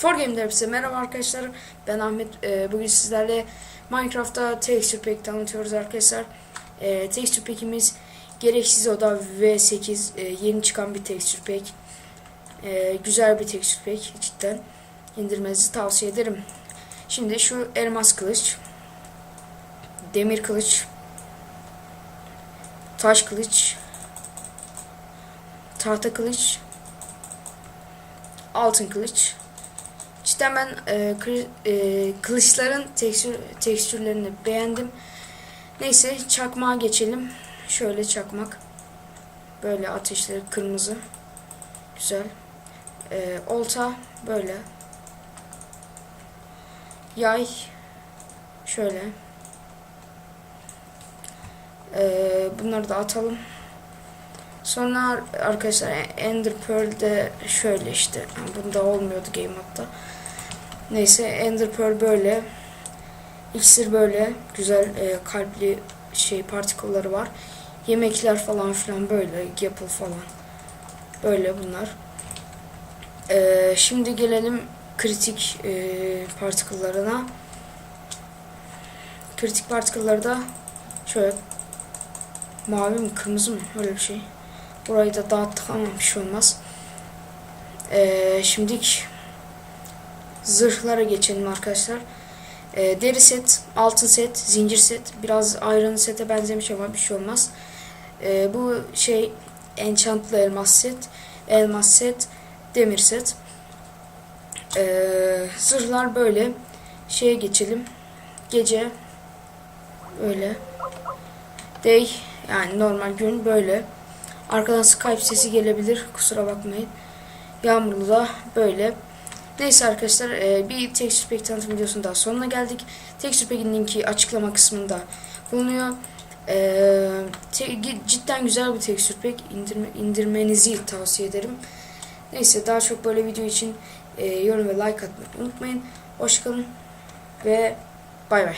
For Game'de hepsi merhaba arkadaşlar. Ben Ahmet. Ee, bugün sizlerle Minecraft'ta Texture Pack tanıtıyoruz arkadaşlar. Ee, texture Pack'imiz Gereksiz Oda V8 ee, yeni çıkan bir Texture Pack. Ee, güzel bir Texture Pack cidden. İndirmenizi tavsiye ederim. Şimdi şu elmas kılıç, demir kılıç, taş kılıç, tahta kılıç, altın kılıç. Cidden ben e, kı- e, kılıçların tekstür, tekstürlerini beğendim. Neyse çakmağa geçelim. Şöyle çakmak. Böyle ateşleri kırmızı. Güzel. E, olta böyle. Yay. Şöyle. E, bunları da atalım. Sonra arkadaşlar Ender Pearl de şöyle işte. Bunda olmuyordu Game Mode'da. Neyse Ender Pearl böyle. İksir böyle. Güzel e, kalpli şey partikelleri var. Yemekler falan filan böyle. Apple falan. Böyle bunlar. E, şimdi gelelim kritik e, partiküllerine. Kritik partikülleri da şöyle mavi mi kırmızı mı öyle bir şey. Burayı da dağıttık ama bir şey olmaz. Ee, şimdilik zırhlara geçelim arkadaşlar. Ee, deri set, altın set, zincir set. Biraz iron sete benzemiş ama bir şey olmaz. Ee, bu şey enchantlı elmas set, elmas set, demir set. Ee, zırhlar böyle. Şeye geçelim. Gece böyle. Day yani normal gün böyle. Arkadan Skype sesi gelebilir. Kusura bakmayın. Yağmurlu da böyle. Neyse arkadaşlar e, bir Texture Pack tanıtım videosunun daha sonuna geldik. Texture Pack'in linki açıklama kısmında bulunuyor. E, cidden güzel bir Texture Pack. İndirme, indirmenizi tavsiye ederim. Neyse daha çok böyle video için e, yorum ve like atmayı unutmayın. Hoşçakalın ve bay bay.